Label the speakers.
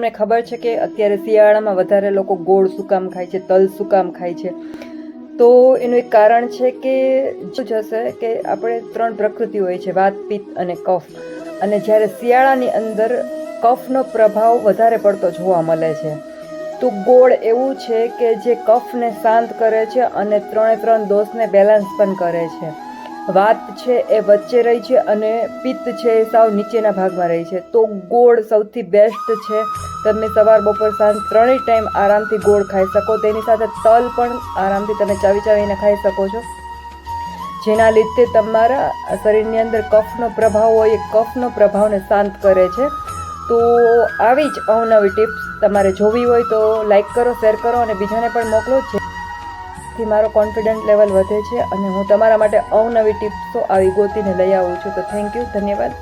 Speaker 1: તમને ખબર છે કે અત્યારે શિયાળામાં વધારે લોકો ગોળ શું કામ ખાય છે, તલ શું કામ ખાય છે. તો એનું એક કારણ છે કે શું જશે કે આપણે ત્રણ પ્રકૃતિ હોય છે, વાત, પિત્ત અને કફ. અને જ્યારે શિયાળાની અંદર કફનો પ્રભાવ વધારે પડતો જોવા મળે છે. તો ગોળ એવું છે કે જે કફને શાંત કરે છે અને ત્રણે ત્રણ દોષને બેલેન્સ પણ કરે છે. વાત છે એ વચ્ચે રહી છે અને પિત્ત છે એ સાવ નીચેના ભાગમાં રહી છે. તો ગોળ સૌથી બેસ્ટ છે તમે સવાર, બપોર, સાંજ ત્રણેય ટાઈમ આરામથી ગોળ ખાઈ શકો. તેની સાથે તલ પણ આરામથી તમે ચાવી ચાવીને ખાઈ શકો છો. જેના લીધે તમારા શરીરની અંદર કફનો પ્રભાવ હોય, એ કફનો પ્રભાવને શાંત કરે છે. તો આવી જ અવનવી ટિપ્સ તમારે જોવી હોય તો લાઈક કરો શેર કરો અને બીજાને પણ મોકલો. જેથી મારો કોન્ફિડન્ટ લેવલ વધે છે અને હું તમારા માટે અવનવી ટિપ્સો આવી ગોતીને લઈ આવું છું. તો થેન્ક યુ ધન્યવાદ.